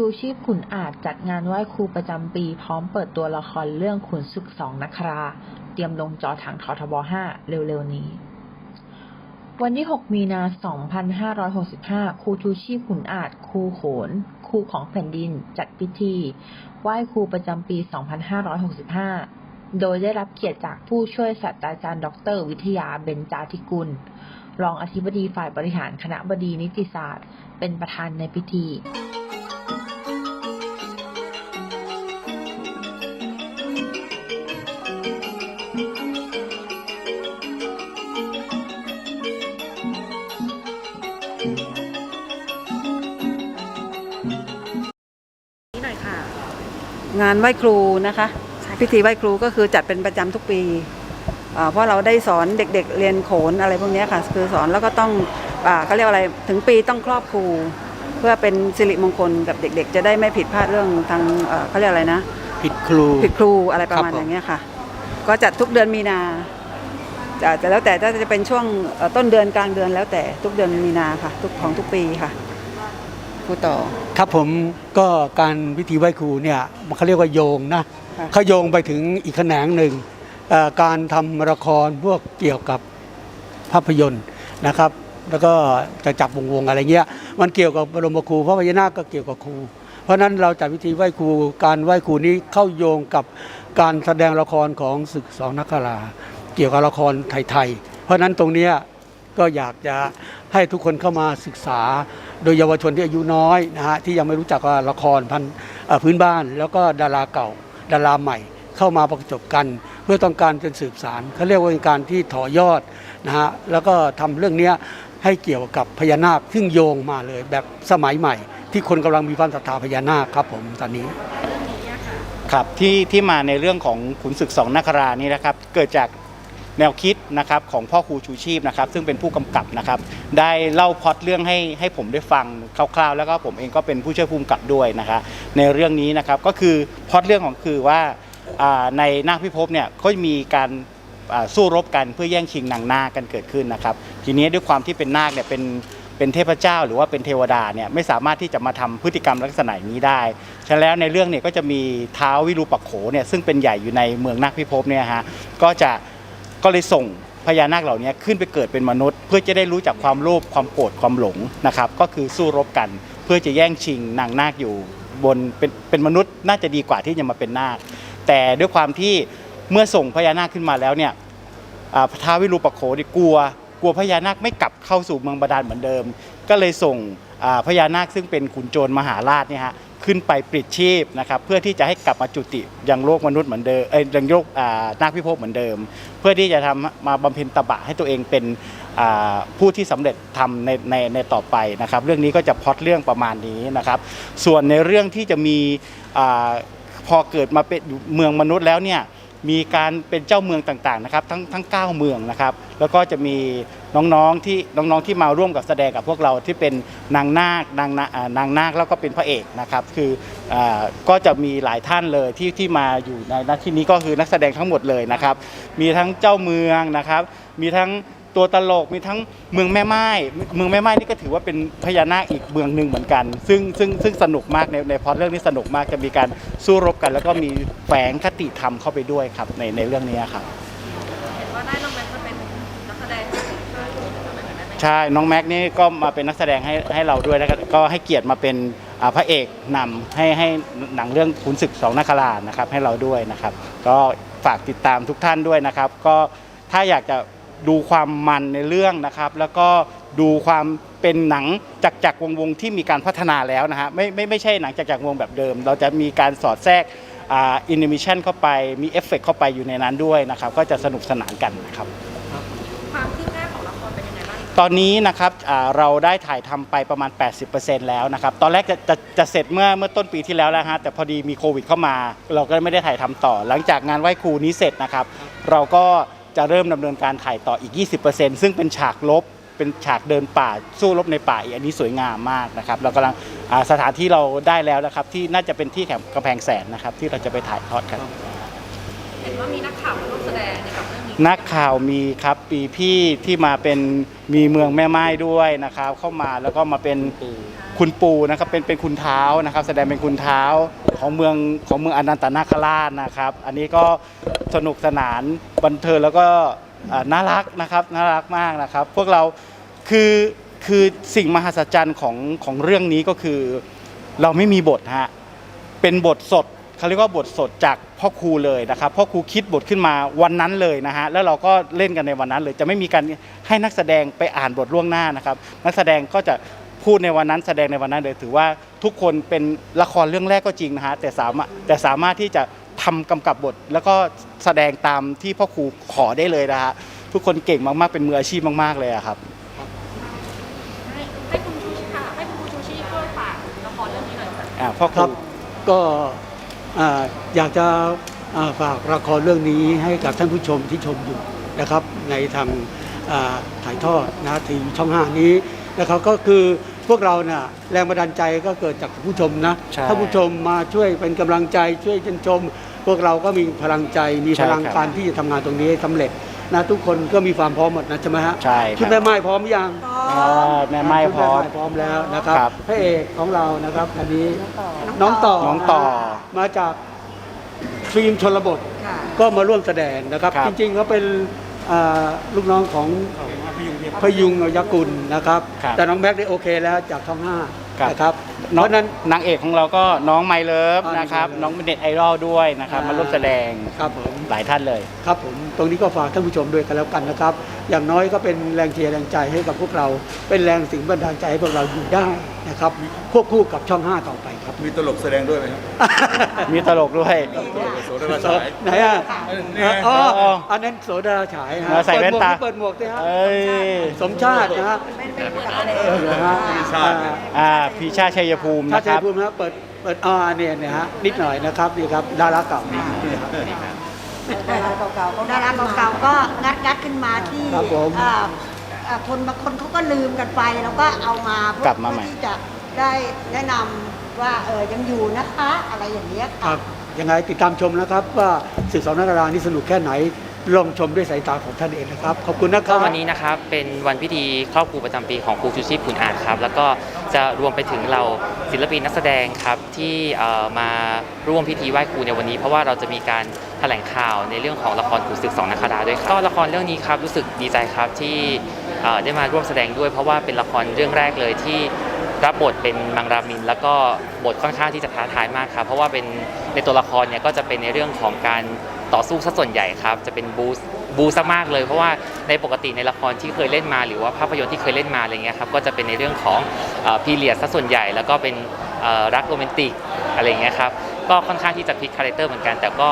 คูชูชีพขุนอาจจัดงานไหว้ครูประจำปี พร้อมเปิดตัวละครเรื่องขุนศึกสองนักครา เตรียมลงจอทางททบ 5 เร็วๆนี้ วันที่ 6 มีนา 2565 ครูชูชีพขุนอาจครูโขน ครูของแผ่นดิน จัดพิธี ไหว้ครูประจำปี 2565 โดยได้รับเกียรติจากผู้ช่วยศาสตราจารย์ ดร วิทยาเบญจาธิกุล รองอธิบดีฝ่ายบริหารคณะบดีนิติศาสตร์ เป็นประธานในพิธี งานไหว้ครูนะคะ พิธีไหว้ครูก็คือจัดเป็นประจำทุกปีอ่าเพราะเราได้สอนเด็กๆ เรียนโขนอะไรพวกเนี้ยค่ะ คือสอนแล้วก็ต้องอ่าเขาเรียกว่าอะไรถึงปีต้องครอบครู เพื่อเป็นสิริมงคลกับเด็ก ๆ จะได้ไม่ผิดพลาดเรื่องทางเอ่อเขาเรียกอะไรนะ ผิดครูผิดครูอะไรประมาณครับผมอย่างเงี้ยค่ะ ก็จัดทุกเดือนมีนาจะจะแล้วแต่ถ้าจะเป็นช่วงเอ่อต้นเดือนกลางเดือนแล้วแต่ทุกเดือนมีนาค่ะ ทุกของทุกปีค่ะ ครูต่อ ครับผมก็การพิธีไหว้ครูเนี่ยมันเขาเรียกว่าโยงนะค่ะเขาโยงไปถึงอีกแขนงหนึ่งเอ่อการทำละครพวกเกี่ยวกับภาพยนตร์นะครับ แล้วก็จะจับวงวงๆอะไรเงี้ยมันเกี่ยวกับบรมครูพระพญานาคก็เกี่ยวกับครู เพราะฉะนั้นเราจัดพิธีไหว้ครูการไหว้ครูนี้เข้าโยงกับการแสดงละครของศึกสองนักราเกี่ยวกับละครไทยๆเพราะฉะนั้นตรงเนี้ย ก็อยากจะให้ทุกคนเข้ามาศึกษา โดยเยาวชนที่อายุน้อยนะฮะที่ยังไม่รู้จักว่าละครพันเอ่อพื้นบ้าน แล้วก็ดาราเก่า ดาราใหม่ เข้ามาประจบกัน เพื่อต้องการเป็นสืบสารเขาเรียกว่าเป็นการที่ถอยอดนะฮะแล้วก็ทำเรื่องเนี้ยให้เกี่ยวกับพญานาคซึ่งโยงมาเลยแบบสมัยใหม่ ที่คนกำลังมีความศรัทธาพญานาคครับผมตอนนี้ครับที่ที่มาในเรื่องของขุนศึกสองนาครานี่นะครับ เกิดจาก แนวคิดนะครับของพ่อครูชูชีพนะครับซึ่งเป็นผู้กำกับนะครับได้เล่าพล็อตเรื่องให้ให้ผมได้ฟังคร่าวๆ แล้วก็ผมเองก็เป็นผู้ช่วยผู้กำกับด้วยนะคะในเรื่องนี้นะครับก็คือพล็อตเรื่องของคือว่าในนาคพิภพเนี่ยก็มีการสู้รบกันเพื่อแย่งชิงนางนาคกันเกิดขึ้นนะครับ ทีนี้ด้วยความที่เป็นนาคเนี่ยเป็นเป็นเทพเจ้าหรือว่าเป็นเทวดาเนี่ยไม่สามารถที่จะมาทำพฤติกรรมลักษณะนี้ได้ ฉะนั้นแล้วในเรื่องเนี่ยก็จะมีเท้าววิรูปักโขเนี่ยซึ่งเป็นใหญ่อยู่ในเมืองนาคพิภพเนี่ยฮะก็จะ ก็เลยส่งพญานาคเหล่านี้ขึ้นไปเกิดเป็นมนุษย์ เพื่อจะได้รู้จักความโลภความโกรธความหลงนะครับก็คือสู้รบกัน เพื่อจะแย่งชิงนางนาคอยู่บนเป็นเป็นมนุษย์น่าจะดีกว่าที่จะมาเป็นนาค แต่ด้วยความที่เมื่อส่งพญานาคขึ้นมาแล้วเนี่ยอ่าท้าววิรูปโขนี่กลัว กลัวพญานาคไม่กลับเข้าสู่เมืองบาดาลเหมือนเดิม ก็เลยส่งพญานาคซึ่งเป็นขุนโจรมหาราชเนี่ยฮะ ขึ้นไปปลิดชีพนะครับเพื่อที่จะให้กลับมาจุติยังโลกมนุษย์เหมือนเดิมเอ้ยยังโลกนาคพิภพเหมือนเดิม เพื่อที่จะทำมาบำเพ็ญตบะให้ตัวเองเป็นผู้ที่สำเร็จทำในในในต่อไปนะครับ เรื่องนี้ก็จะพอดเรื่องประมาณนี้นะครับ ส่วนในเรื่องที่จะมีอาพอเกิดมาเป็นเมืองมนุษย์แล้วเนี่ย มีการเป็นเจ้าเมืองต่างๆนะครับทั้งทั้ง 9 เมืองนะครับ แล้วก็จะมีน้องๆที่น้องๆที่มาร่วมกับแสดงกับพวกเราที่เป็นนางนาคนางนาอ่านางนาคแล้วก็เป็นพระเอกนะครับ คืออาก็จะมีหลายท่านเลยที่ที่มาอยู่ในที่นี้ก็คือนักแสดงทั้งหมดเลยนะครับ มีทั้งเจ้าเมืองนะครับ มีทั้ง ตัวตลกมีทั้งเมืองแม่ไม้เมืองแม่ไม้นี่ก็ถือว่าเป็นพญานาคอีกเมืองหนึ่งเหมือนกัน ซึ่งซึ่งซึ่งสนุกมากในในพล็อตเรื่องนี้สนุกมากจะมีการสู้รบกัน แล้วก็มีแฝงคติธรรมเข้าไปด้วยครับในในเรื่องนี้ครับเห็นว่าได้น้องแม็กซ์มาเป็นนักแสดงช่วยใช่น้องแม็กนี่ก็มาเป็นนักแสดงให้ให้เราด้วยแล้วก็ก็ให้เกียรติมาเป็นอ่าพระเอกนำให้ให้หนังเรื่องขุนศึกสองนาครานะครับให้เราด้วยนะครับ ก็ฝากติดตามทุกท่านด้วยนะครับ ก็ถ้าอยากจะ ดูความมันในเรื่องนะครับ แล้วก็ดูความเป็นหนังจักรจักรวงศ์วงศ์ที่มีการพัฒนาแล้วนะฮะไม่ไม่ไม่ใช่หนังจักรจักรวงศ์แบบเดิม เราจะมีการสอดแทรกอ่าอินดิมิชันเข้าไปมีเอฟเฟกต์เข้าไปอยู่ในนั้นด้วยนะครับ ก็จะสนุกสนานกันนะครับความคืบหน้าของละครเป็นยังไงบ้างตอนนี้นะครับอ่าเราได้ถ่ายทำไปประมาณ 80%แล้วนะครับ ตอนแรกจะจะจะเสร็จเมื่อเมื่อต้นปีที่แล้วแล้วฮะแต่พอดีมีโควิดเข้ามา เราก็ไม่ได้ถ่ายทำต่อ หลังจากงานไหว้ครูนี้เสร็จนะครับ เราก็ จะเริ่มดำเนินการถ่ายต่ออีก 20%ซึ่งเป็นฉากลบเป็นฉากเดินป่าสู้รบในป่าอีกอันนี้สวยงามมากนะครับเรากำลังอ่าสถานที่เราได้แล้วนะครับ ที่น่าจะเป็นที่แถบกำแพงแสนนะครับ ที่เราจะไปถ่ายทอดกันเห็นว่ามีนักข่าวมาร่วมแสดงในกับเรื่องนี้นักข่าวมีครับปีพี่ที่มาเป็นมีเมืองแม่ไม้ด้วยนะครับ เข้ามาแล้วก็มาเป็นคุณปูนะครับเป็นเป็นคุณเท้านะครับ แสดงเป็นคุณเท้าของเมืองของเมืองอนันตนาคราชนะครับ อันนี้ก็ สนุกสนานบันเทิงแล้วก็น่ารักนะครับน่ารักมากนะครับ พวกเราคือคือสิ่งมหัศจรรย์ของของเรื่องนี้ก็คือ เราไม่มีบทฮะเป็นบทสดเขาเรียกว่าบทสดจากพ่อครูเลยนะครับพ่อครูคิดบทขึ้นมาวันนั้นเลยนะฮะแล้วเราก็เล่นกันในวันนั้นเลย จะไม่มีการให้นักแสดงไปอ่านบทล่วงหน้านะครับ นักแสดงก็จะพูดในวันนั้นแสดงในวันนั้นเลยถือว่าทุกคนเป็นละครเรื่องแรกก็จริงนะฮะแต่สามารถแต่สามารถที่จะ ทำกำกับบท แล้วก็แสดงตามที่พ่อครูขอได้เลยนะฮะทุกคนเก่งมากๆเป็นมืออาชีพมาก ๆเลยอะครับ ให้ให้คุณชูชีค่ะ ให้คุณชูชีช่วยฝากละครเรื่องนี้หน่อยค่ะ อ่าพ่อคครัรูบก็อ่าอยากจะอ่าฝากละครเรื่องนี้ให้กับท่านผู้ชมที่ชมอยู่นะครับ ในทางอ่าถ่ายทอดนะทีวีช่องห้านี้นะครับก็คือพวกเราเนี่ยแรงบันดาลใจก็เกิดจากผู้ชมนะใช่ ถ้าผู้ชมมาช่วยเป็นกำลังใจช่วยชื่นชม พวกเราก็มีพลังใจมีใช่พลังครับการที่จะทำงานตรงนี้ให้สำเร็จนะทุกคนก็มีความพร้อมหมดนะใช่ไหมฮะใช่คชุดรับแม่ไม้พร้อมหรือยังอ่าแม่ไม้พร้อม ชุดแม่ไพร้อมแล้วนะครับครับ พระเอกของเรานะครับอันนี้น้องต่อน้องต่อ มาจากฟิล์มชนบท ค่ะ ก็มาร่วมแสดงนะครับ ครับจริงๆเขาเป็นอ่าลูกน้องของพยุงยกุลนะครับ ครับแต่น้องแม็กได้โอเคแล้วจากช่องห้าครับ นะครับ เพน้องราะฉะนั้นนางเอกของเราก็น้องไมเลิฟอ่านะครับไมเลิฟน้องเป็นเน็ตไอดอลด้วยนะครับอ่ามมาร่วมแสดงครับผมหลายท่านเลย ครับผมตรงนี้ก็ฝากท่านผู้ชมด้วยกันแล้วกันนะครับ อย่างน้อยก็เป็นแรงเชียร์แรงใจให้กับพวกเรา เป็นแรงสิ่งบันดาลใจให้พวกเราอยู่ได้นะครับควบคู่กับช่อง 5 ต่อไปครับ มีตลกแสดงด้วยไหมครับมีตลกด้วย โสดาฉายไหนอะนี่ไงอ๋ออ๋ออันนั้นโสดาฉายฮะมาใส่แว่นตา เปิดหมวกด้วยเปิดหมวกสิฮะเอ้ยสมชาตินะฮะนะฮะชาติอ่าอ่าพี่ชาติชัยภูมิชานะติคชัยรับภูมินะฮะเปิดเปิดอ่าเนี่ยเนี่ยฮะนิดหน่อยนะครับนี่ครับดาราเก่านี่ค รับดาราเก่าๆก็ดาราเก่าๆก็งัดงัดขึ้นมาที่ครับผมเอ่อเอ่อคนบางคนเขาก็ลืมกันไปแล้วก็เอามาเพื่อกลับมาใหม่ เพื่อที่จะได้แนะนำว่าเออยังอยู่นะคะ อะไรอย่างเงี้ยคค่ะ รับยังไงติดตามชมนะครับว่าสื่อสองนักดารานี่สนุกแค่ไหน ลองชมด้วยสายตาของท่านเองนะครับ ขอบคุณนะครับวันนี้นะครับเป็นวันพิธีครอบครูประจำปีของครูชูชีพขุนอาจครับ แล้วก็จะรวมไปถึงเราศิลปินนักแสดงครับที่มาร่วมพิธีไหว้ครูในวันนี้ เพราะว่าเราจะมีการแถลงข่าวในเรื่องของละครขุนศึกสองนักดาด้วยครับก็ละครเรื่องนี้ครับรู้สึกดีใจครับที่ได้มาร่วมแสดงด้วย เพราะว่าเป็นละครเรื่องแรกเลยที่รับบทเป็นมังรามิน แล้วก็บทค่อนข้างที่จะท้าทายมากครับเพราะว่าเป็นในตัวละครเนี่ยก็จะเป็นในเรื่องของการ ต่อสู้ซะส่วนใหญ่ครับ จะเป็นบูสบูซะมากเลย เพราะว่าในปกติในละครที่เคยเล่นมาหรือว่าภาพยนตร์ที่เคยเล่นมาอะไรเงี้ยครับก็จะเป็นในเรื่องของพีเรียดซะส่วนใหญ่ แล้วก็เป็นรักโรแมนติกอะไรเงี้ยครับก็ค่อนข้างที่จะพลิกคาแรคเตอร์เหมือนกัน แต่ก็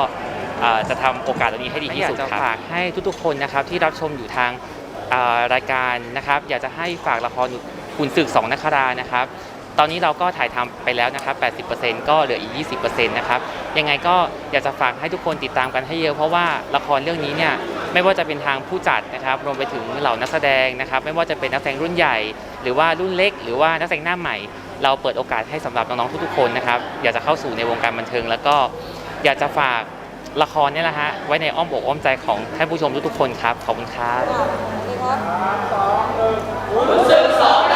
จะทำโอกาสตรงนี้ให้ดีที่สุดครับฝากให้ทุกๆคนนะครับที่รับชมอยู่ทางรายการนะครับ อยากจะให้ฝากละครคุณศึกสองนักครานะครับ ตอนนี้เราก็ถ่ายทำไปแล้วนะครับ 80%ก็เหลืออีก 20%นะครับ ยังไงก็อยากจะฝากให้ทุกคนติดตามกันให้เยอะ เพราะว่าละครเรื่องนี้เนี่ยไม่ว่าจะเป็นทางผู้จัดนะครับรวมไปถึงเหล่านักแสดงนะครับ ไม่ว่าจะเป็นนักแสดงรุ่นใหญ่ หรือว่ารุ่นเล็ก หรือว่านักแสดงหน้าใหม่ เราเปิดโอกาสให้สำหรับน้องๆทุกๆคนนะครับอยากจะเข้าสู่ในวงการบันเทิง แล้วก็อยากจะฝากละครเนี่ยแหละฮะไว้ในอ้อมอกอ้อมใจของท่านผู้ชมทุกๆคนครับขอบคุณครับสวัสดีครับ